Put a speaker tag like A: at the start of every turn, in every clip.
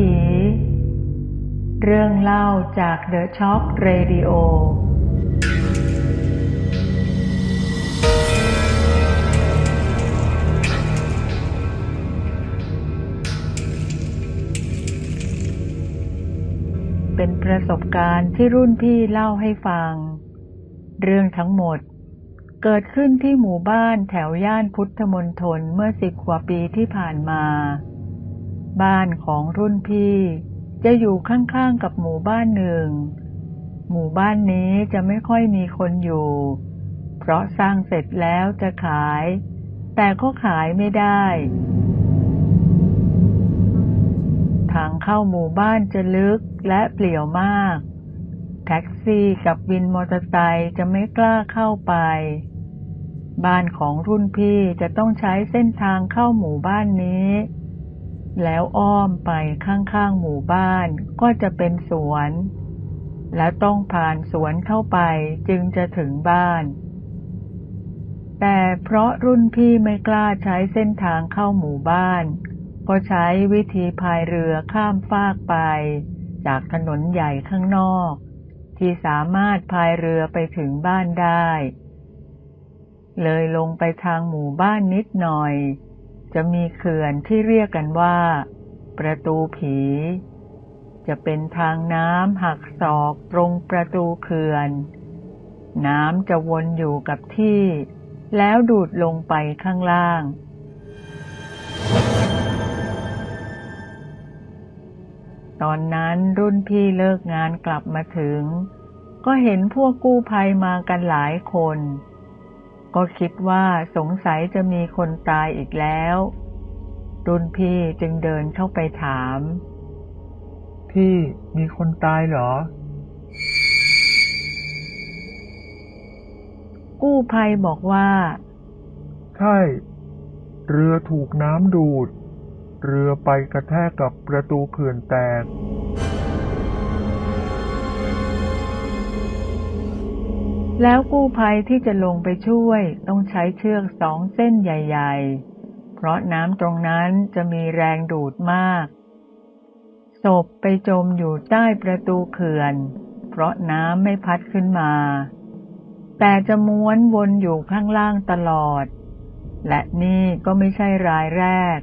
A: ผี เรื่องเล่าจาก The Shock Radio เป็นประสบการณ์ที่รุ่นพี่เล่าให้ฟัง เรื่องทั้งหมด เกิดขึ้นที่หมู่บ้านแถวย่านพุทธมณฑลเมื่อสิบกว่าปีที่ผ่านมา บ้านของรุ่นพี่ จะอยู่ข้างๆกับหมู่บ้านหนึ่ง หมู่บ้านนี้จะไม่ค่อยมีคนอยู่ เพราะสร้างเสร็จแล้วจะขาย แต่ก็ขายไม่ได้ ทางเข้าหมู่บ้านจะลึกและเปลี่ยวมาก แท็กซี่กับวินมอเตอร์ไซค์จะไม่กล้าเข้าไปบ้านของรุ่นพี่จะต้องใช้เส้นทางเข้าหมู่บ้านนี้ แล้วอ้อมไปข้างๆหมู่บ้านก็จะเป็นสวน และต้องผ่านสวนเข้าไปจึงจะถึงบ้าน แต่เพราะรุ่นพี่ไม่กล้าใช้เส้นทางเข้าหมู่บ้าน ก็ใช้วิธีพายเรือข้ามฟากไป จากถนนใหญ่ข้างนอก ที่สามารถพายเรือไปถึงบ้านได้ เลยลงไปทางหมู่บ้านนิดหน่อย จะมีเขื่อนที่เรียกกันว่า ประตูผี จะเป็นทางน้ำหักศอกตรงประตูเขื่อน น้ำจะวนอยู่กับที่ แล้วดูดลงไปข้างล่าง ตอนนั้นรุ่นพี่เลิกงานกลับมาถึง ก็เห็นพวกกู้ภัยมากันหลายคน ก็คิดว่าสงสัยจะมีคนตายอีกแล้ว รุ่นพี่จึงเดินเข้าไปถาม
B: พี่มีคนตายเหรอ
A: กู้ภัยบอกว่า
B: ใช่ เรือถูกน้ำดูด เรือไปกระแทกกับประตูเขื่อนแตก
A: แล้วกู้ภัยที่จะลงไปช่วยต้องใช้เชือกสองเส้นใหญ่ ๆ เพราะน้ำตรงนั้นจะมีแรงดูดมาก ศพไปจมอยู่ใต้ประตูเขื่อน เพราะน้ำไม่พัดขึ้นมา แต่จะม้วนวนอยู่ข้างล่างตลอด และนี่ก็ไม่ใช่รายแรก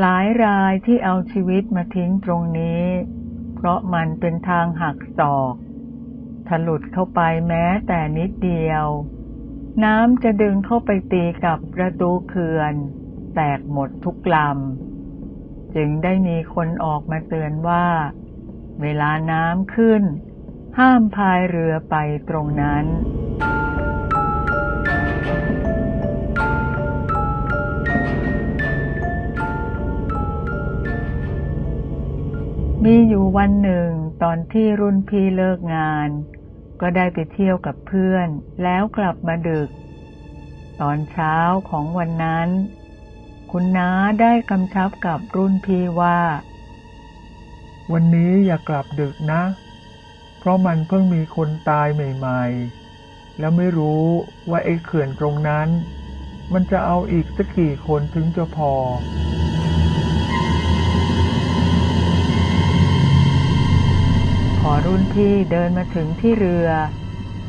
A: หลายรายที่เอาชีวิตมาทิ้งตรงนี้ เพราะมันเป็นทางหักศอก ถลุดเข้าไปแม้แต่นิดเดียว น้ำจะดึงเข้าไปตีกับประตูเขื่อน แตกหมดทุกลำ จึงได้มีคนออกมาเตือนว่า เวลาน้ำขึ้น ห้ามพายเรือไปตรงนั้นมีอยู่วันหนึ่งตอนที่รุ่นพี่เลิกงาน ก็ได้ไปเที่ยวกับเพื่อน แล้วกลับมาดึก ตอนเช้าของวันนั้น คุณน้าได้กำชับกับรุ่นพี่ว่า
B: วันนี้อย่ากลับดึกนะ เพราะมันเพิ่งมีคนตายใหม่ๆ แล้วไม่รู้ว่าไอ้เขื่อนตรงนั้น มันจะเอาอีกสักกี่คนถึงจะพอ
A: พอรุ่นพี่เดินมาถึงที่เรือ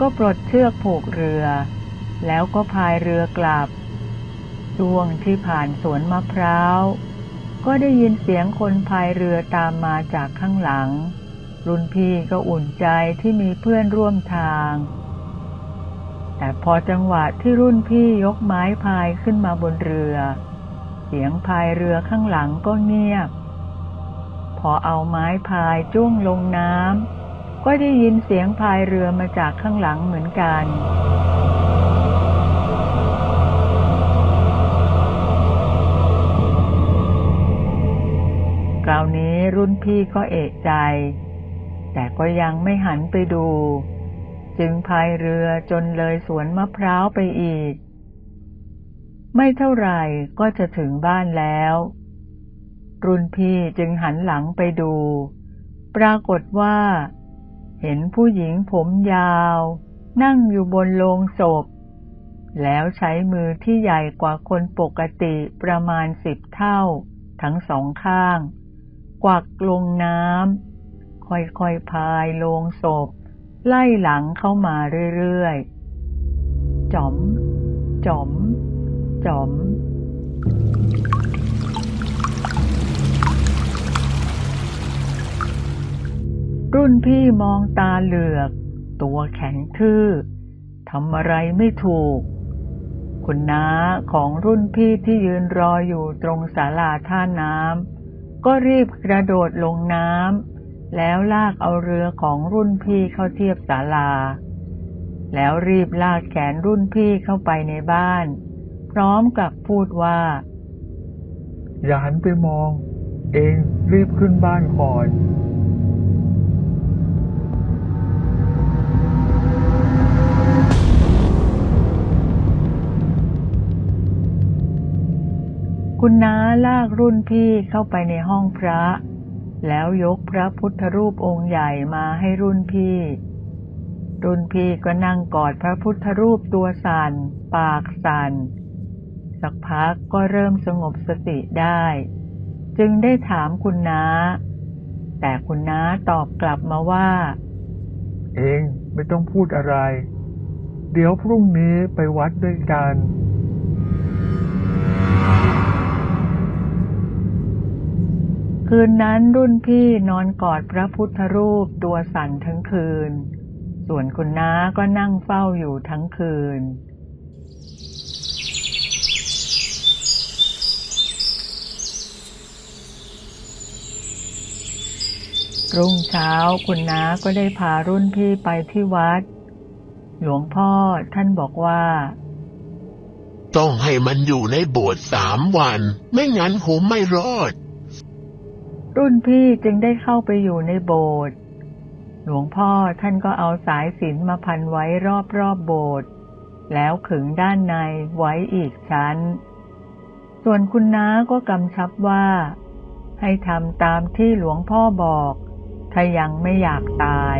A: ก็ปลดเชือกผูกเรือ แล้วก็พายเรือกลับช่วงที่ผ่านสวนมะพร้าว ก็ได้ยินเสียงคนพายเรือตามมาจากข้างหลัง รุ่นพี่ก็อุ่นใจที่มีเพื่อนร่วมทาง แต่พอจังหวะที่รุ่นพี่ยกไม้พายขึ้นมาบนเรือ เสียงพายเรือข้างหลังก็เงียบ พอเอาไม้พายจุ้งลงน้ำก็ได้ยินเสียงพายเรือมาจากข้างหลังเหมือนกัน คราวนี้รุ่นพี่ก็เอกใจ แต่ก็ยังไม่หันไปดู จึงพายเรือจนเลยสวนมะพร้าวไปอีก ไม่เท่าไหร่ก็จะถึงบ้านแล้ว รุ่นพี่จึงหันหลังไปดู ปรากฏว่า เห็นผู้หญิงผมยาว นั่งอยู่บนโลงศพ แล้วใช้มือที่ใหญ่กว่าคนปกติประมาณสิบเท่า ทั้งสองข้าง กวักลงน้ำค่อยๆพายลงศพ ไล่หลังเข้ามาเรื่อยๆจ๋อมจ๋อมจ๋อม รุ่นพี่มองตาเหลือก ตัวแข็งทื่อทำอะไรไม่ถูก คุณน้าของรุ่นพี่ที่ยืนรออยู่ตรงศาลาท่าน้ำก็รีบกระโดดลงน้ำแล้วลากเอาเรือของรุ่นพี่เข้าเทียบศาลา แล้วรีบลากแขนรุ่นพี่เข้าไปในบ้าน พร้อมกับพูดว่า
B: อย่าหันไปมอง เองรีบขึ้นบ้านก่อน
A: คุณน้าลากรุ่นพี่เข้าไปในห้องพระ แล้วยกพระพุทธรูปองค์ใหญ่มาให้รุ่นพี่ รุ่นพี่ก็นั่งกอดพระพุทธรูปตัวสัน่น ปากสัน่น สักพักก็เริ่มสงบสติได้ จึงได้ถามคุณน้า แต่คุณน้าตอบกลับมาว่า
B: เองไม่ต้องพูดอะไร เดี๋ยวพรุ่งนี้ไปวัดด้วยกัน
A: คืนนั้นรุ่นพี่นอนกอดพระพุทธรูปตัวสั่นทั้งคืน ส่วนคุณน้าก็นั่งเฝ้าอยู่ทั้งคืน รุ่งเช้าคุณน้าก็ได้พารุ่นพี่ไปที่วัด หลวงพ่อท่านบอกว่า
C: ต้องให้มันอยู่ในโบสถ์สามวัน ไม่งั้นผมไม่รอด
A: รุ่นพี่จึงได้เข้าไปอยู่ในโบสถ์หลวงพ่อท่านก็เอาสายสิญจนมาพันไว้รอบรอบโบสถ์แล้วขึงด้านในไว้อีกชั้น ส่วนคุณน้าก็กำชับว่า ให้ทำตามที่หลวงพ่อบอก ถ้ายังไม่อยากตาย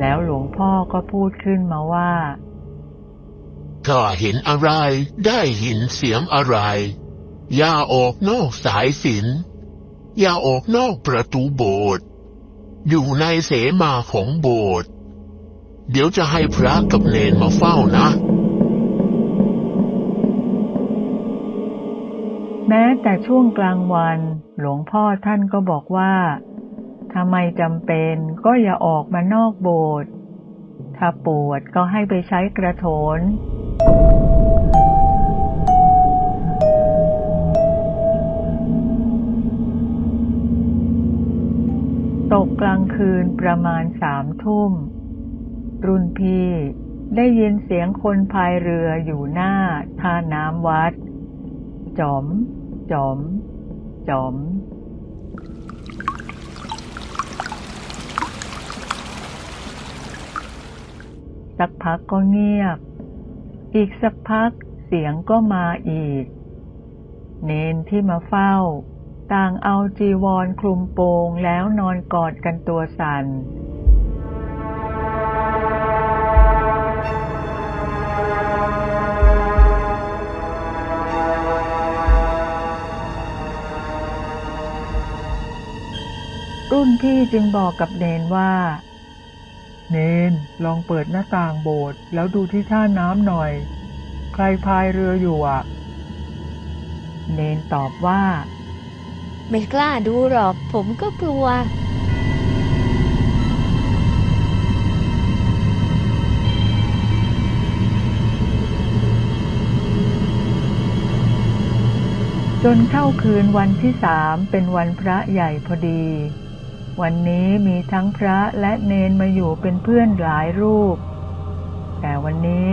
A: แล้วหลวงพ่อก็พูดขึ้นมาว่า
C: ถ้าเห็นอะไร ได้ยินเสียงอะไร อย่าออกนอกสายสิน อย่าออกนอกประตูโบสถ์อยู่ในเสมาของโบสถ์เดี๋ยวจะให้พระกับเนนมาเฝ้านะ
A: แม้แต่ช่วงกลางวัน หลวงพ่อท่านก็บอกว่าถ้าไมจำเป็นก็อย่าออกมานอกโบสถ์ถ้าปวดก็ให้ไปใช้กระโถน ตกกลางคืนประมาณสามทุ่ม รุ่นพี่ได้ยินเสียงคนพายเรืออยู่หน้าท่าน้ำวัด จอม จอม จอม สักพักก็เงียบ อีกสักพักเสียงก็มาอีก เนนที่มาเฝ้า ต่างเอาจีวรคลุมโปงแล้วนอนกอดกันตัวสัน่นรุ่นพี่จึงบอกกับเนนว่า
B: เนนลองเปิดหน้าต่างโบสถ์แล้วดูที่ท่าน้ำหน่อย ใครพายเรืออยู่อะ
A: เนนตอบว่า
D: ไม่กล้าดูหรอก ผมก็กลัว
A: จนเข้าคืนวันที่สามเป็นวันพระใหญ่พอดี วันนี้มีทั้งพระและเนนมาอยู่เป็นเพื่อนหลายรูป แต่วันนี้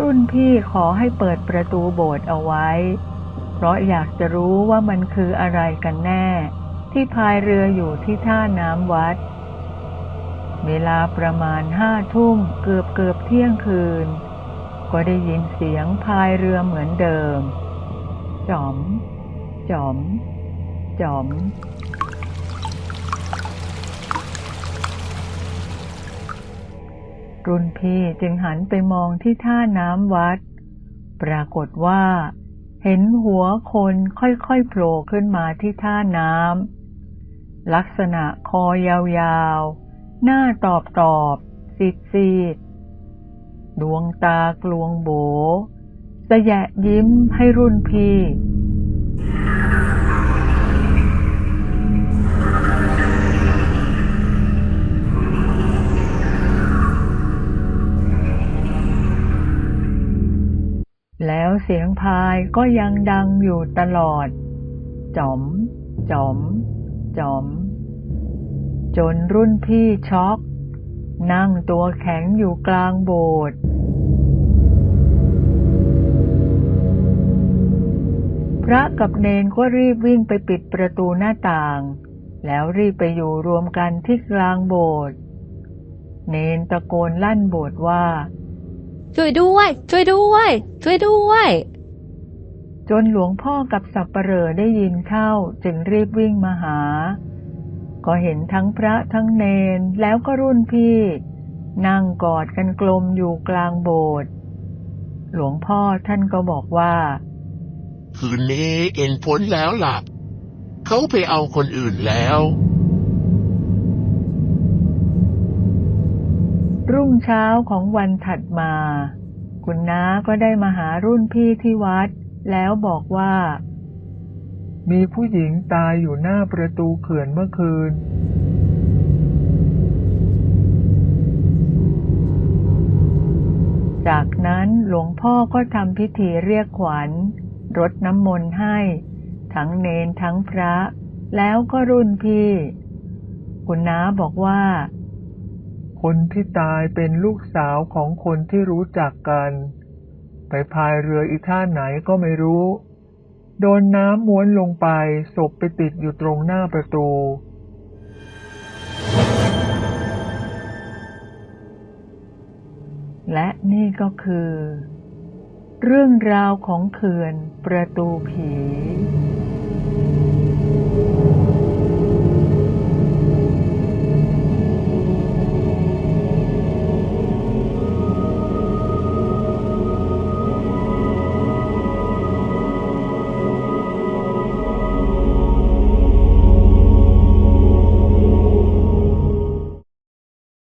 A: รุ่นพี่ขอให้เปิดประตูโบสถ์เอาไว้ เพราะอยากจะรู้ว่ามันคืออะไรกันแน่ ที่พายเรืออยู่ที่ท่าน้ำวัด เวลาประมาณห้าทุ่มเกือบเกือบเที่ยงคืน ก็ได้ยินเสียงพายเรือเหมือนเดิม จอม จอม จอม รุ่นพี่จึงหันไปมองที่ท่าน้ำวัด ปรากฏว่า เห็นหัวคนค่อยๆโผล่ขึ้นมาที่ท่าน้ำลักษณะคอยาวๆ หน้าตอบตอบซีดซีดดวงตากลวงโบสแยะยิ้มให้รุ่นพี่ แล้วเสียงพายก็ยังดังอยู่ตลอด จอม จอม จอม จนรุ่นพี่ช็อก นั่งตัวแข็งอยู่กลางโบสถ์พระกับเนนก็รีบวิ่งไปปิดประตูหน้าต่าง แล้วรีบไปอยู่รวมกันที่กลางโบสถ์เนนตะโกนลั่นโบสถ์ว่า
D: ช่วยด้วย ช่วยด้วย ช่วยด้วย
A: จนหลวงพ่อกับสับปะเหร่อได้ยินเข้าจึงรีบวิ่งมาหา ก็เห็นทั้งพระทั้งเนนแล้วก็รุ่นพี่ นั่งกอดกันกลมอยู่กลางโบสถ์หลวงพ่อท่านก็บอกว่า
C: คืนนี้เอ็นพ้นแล้วล่ะเขาไปเอาคนอื่นแล้ว
A: รุ่งเช้าของวันถัดมา คุณน้าก็ได้มาหารุ่นพี่ที่วัด แล้วบอกว่า
B: มีผู้หญิงตายอยู่หน้าประตูเขื่อนเมื่อคืน
A: จากนั้นหลวงพ่อก็ทำพิธีเรียกขวัญ รดน้ำมนต์ให้ ทั้งเนนทั้งพระ แล้วก็รุ่นพี่ คุณน้าบอกว่า
B: คนที่ตายเป็นลูกสาวของคนที่รู้จักกัน ไปพายเรืออีท่าไหนก็ไม่รู้ โดนน้ำม้วนลงไปศพไปติดอยู่ตรงหน้าประตู
A: และนี่ก็คือ เรื่องราวของเขื่อนประตูผี